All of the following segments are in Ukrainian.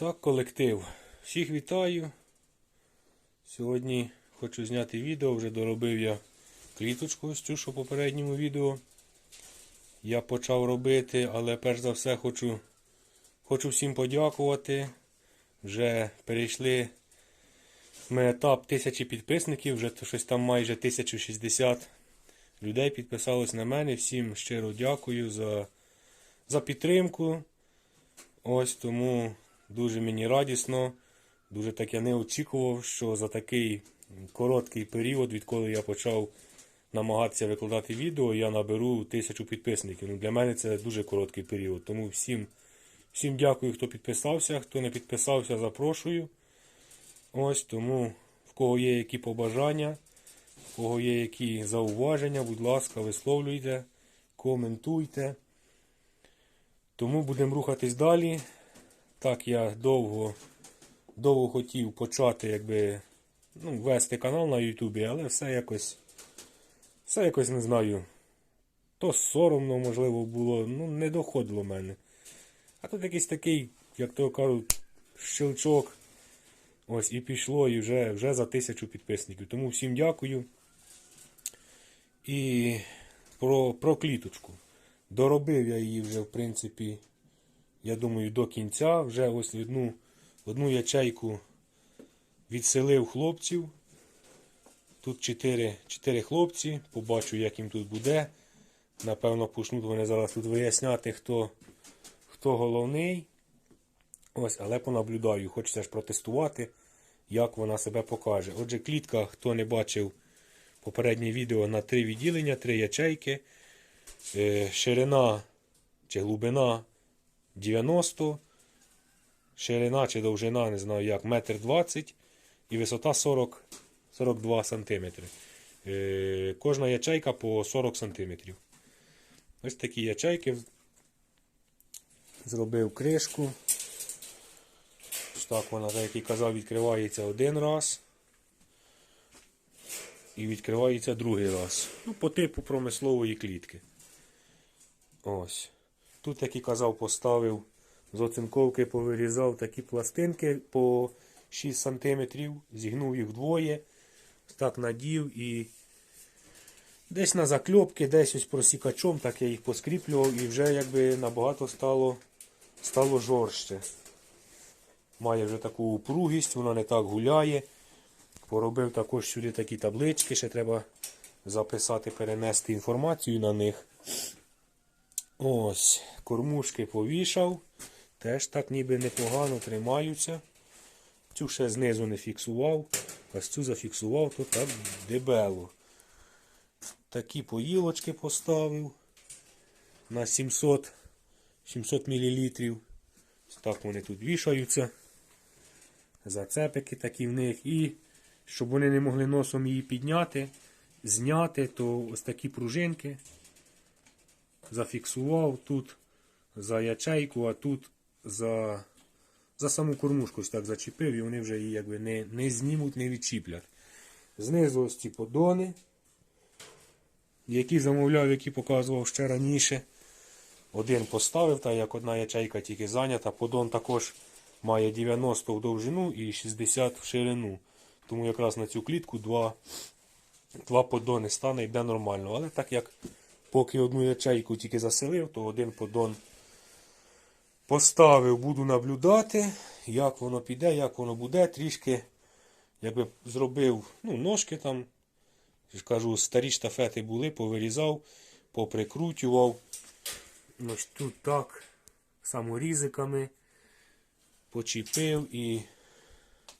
Так, колектив. Всіх вітаю. Сьогодні хочу зняти відео, вже доробив я кліточку ось цю, що в попередньому відео. Я почав робити, але перш за все хочу, хочу всім подякувати. Вже перейшли ми етап тисячі підписників, вже щось там майже 1060 людей підписалось на мене. Всім щиро дякую за, за підтримку. Ось тому дуже мені радісно. Дуже так я не очікував, що за такий короткий період, відколи я почав намагатися викладати відео, я наберу тисячу підписників. Ну, для мене це дуже короткий період. Тому всім, всім дякую, хто підписався. Хто не підписався, запрошую. Ось тому, в кого є які побажання, в кого є які зауваження, будь ласка, висловлюйте, коментуйте. Тому будемо рухатись далі. Так, я довго, довго хотів почати, якби, ну, вести канал на Ютубі, але все якось, все якось не знаю. То соромно, можливо, було, ну, не доходило мене. А тут якийсь такий, як то кажуть, щелчок. Ось і пішло, і вже, вже за тисячу підписників. Тому всім дякую. І про, про кліточку. Доробив я її вже, в принципі, я думаю, до кінця. Вже ось одну, одну ячейку відселив хлопців. Тут 4, 4 хлопці. Побачу, як їм тут буде. Напевно, почнуть вони зараз тут виясняти, хто, хто головний. Ось, але понаблюдаю, хочеться ж протестувати, як вона себе покаже. Отже, клітка, хто не бачив попереднє відео на три відділення, три ячейки. Е, ширина чи глибина 90, ширина чи довжина, не знаю як, метр 20 і висота 40, 42 см. Кожна ячейка по 40 см. Ось такі ячейки. Зробив кришку. Ось так вона, як і казав, відкривається один раз. І відкривається другий раз. Ну, по типу промислової клітки. Ось. Тут, як і казав, поставив з оцинковки повирізав такі пластинки по 6 см, зігнув їх вдвоє, так надів і десь на закльопки, десь ось просікачом, так я їх поскріплював і вже якби набагато стало, стало жорстче. Має вже таку упругість, вона не так гуляє. Поробив також сюди такі таблички, ще треба записати, перенести інформацію на них. Ось, кормушки повішав. Теж так ніби непогано тримаються. Цю ще знизу не фіксував. Ось цю зафіксував, то так дебело. Такі поїлочки поставив на 700 700 мл. Так вони тут вішаються. Зацепики такі в них. І щоб вони не могли носом її підняти, зняти, то ось такі пружинки зафіксував тут за ячейку, а тут за за саму кормушку ось так зачепив і вони вже її якби не не знімуть, не відчіплять. Знизу ось ці подони, які замовляв, які показував ще раніше. Один поставив, так як одна ячейка тільки зайнята. Подон також має 90 в довжину і 60 в ширину. Тому якраз на цю клітку два, два подони стане йде нормально. Але так як Поки одну ячейку тільки заселив, то один поддон поставив, буду наблюдати, як воно піде, як воно буде. Трішки якби зробив ну, ножки там. Ж кажу, старі штафети були, повирізав, поприкрутював. Ось тут так, саморізиками почепив і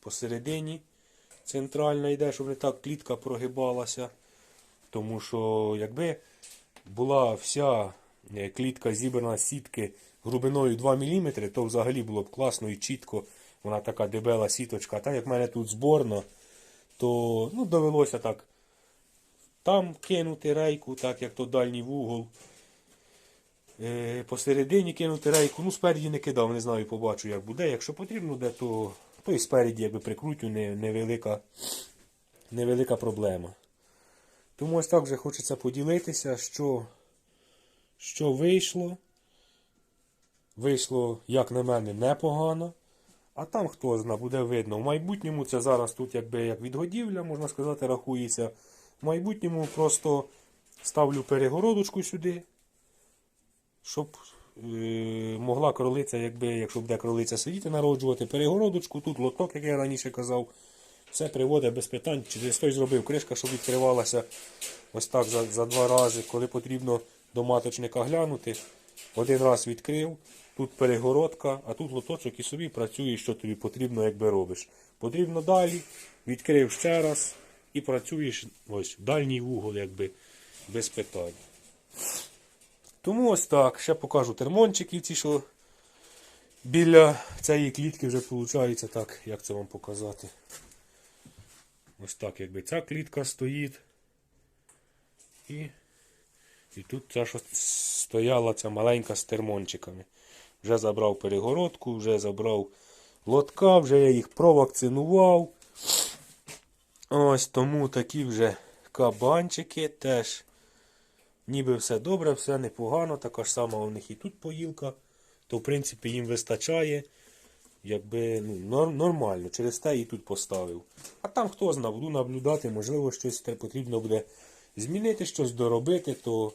посередині центральна йде, щоб не так клітка прогибалася. Тому що, якби була вся е, клітка зібрана з сітки глибиною 2 мм, то взагалі було б класно і чітко. Вона така дебела сіточка. Так як в мене тут зборно, то ну, довелося так там кинути рейку, так як то дальній вугол. Е, посередині кинути рейку. Ну, спереді не кидав, не знаю, побачу, як буде. Якщо потрібно буде, то, то і спереді якби прикрутю не, невелика, невелика проблема. Тому ось так вже хочеться поділитися, що що вийшло. Вийшло, як на мене, непогано. А там хто зна, буде видно. В майбутньому це зараз тут якби як відгодівля, можна сказати, рахується. В майбутньому просто ставлю перегородочку сюди, щоб е, могла кролиця, якби, якщо буде кролиця сидіти, народжувати перегородочку, тут лоток, як я раніше казав. Все приводить без питань. Через той зробив кришка, щоб відкривалася ось так за, за два рази. Коли потрібно до маточника глянути, один раз відкрив, тут перегородка, а тут лоточок і собі працює, що тобі потрібно, якби робиш. Потрібно далі, відкрив ще раз і працюєш ось в дальній вугол, якби без питань. Тому ось так. Ще покажу термончики ці, що біля цієї клітки вже виходить так, як це вам показати. Ось так, якби ця клітка стоїть. І, і тут ця що стояла ця маленька з термончиками. Вже забрав перегородку, вже забрав лотка, вже я їх провакцинував. Ось тому такі вже кабанчики теж. Ніби все добре, все непогано, така ж сама у них і тут поїлка, то в принципі їм вистачає. Якби ну, нормально, через те і тут поставив. А там хто зна, буду наблюдати, можливо, щось потрібно буде змінити, щось доробити, то,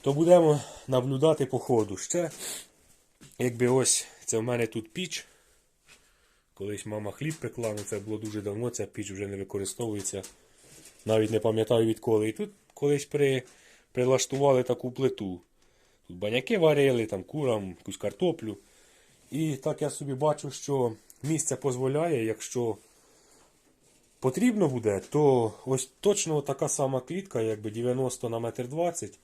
то будемо наблюдати по ходу. Ще, якби ось це в мене тут піч. Колись мама хліб пекла, ну це було дуже давно, ця піч вже не використовується. Навіть не пам'ятаю відколи. І тут колись при, прилаштували таку плиту. Тут баняки варили, там курам, якусь картоплю. І так я собі бачу, що місце дозволяє, якщо потрібно буде, то ось точно така сама клітка, якби 90 на метр 20,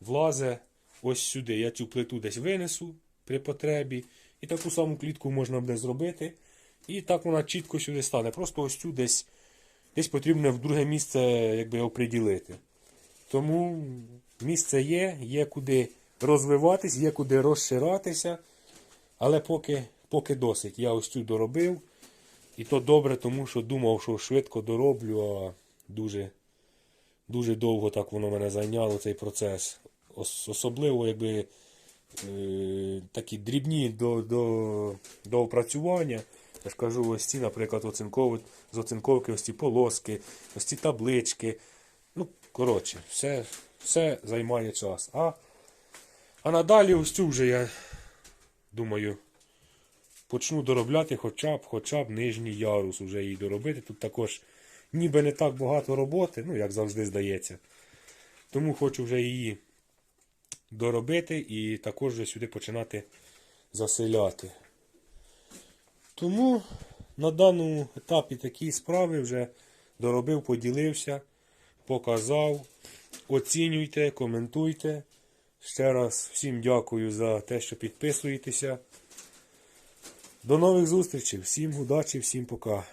влазе ось сюди. Я цю плиту десь винесу при потребі. І таку саму клітку можна буде зробити. І так вона чітко сюди стане. Просто ось цю десь, десь потрібно в друге місце якби, оприділити. Тому місце є, є куди розвиватись, є куди розширатися. Але поки, поки досить. Я ось цю доробив. І то добре, тому що думав, що швидко дороблю, а дуже, дуже довго так воно мене зайняло цей процес. Ос- особливо, якби е, такі дрібні до, до, до опрацювання. Я ж кажу, ось ці, наприклад, оцинкові, з оцинковки, ось ці полоски, ось ці таблички. Ну, коротше, все, все займає час. А, а надалі ось цю вже я думаю, почну доробляти хоча б, хоча б нижній ярус уже її доробити. Тут також ніби не так багато роботи, ну, як завжди здається. Тому хочу вже її доробити і також вже сюди починати заселяти. Тому на даному етапі такі справи вже доробив, поділився, показав. Оцінюйте, коментуйте. Ще раз всім дякую за те, що підписуєтеся. До нових зустрічей, всім удачі, всім пока.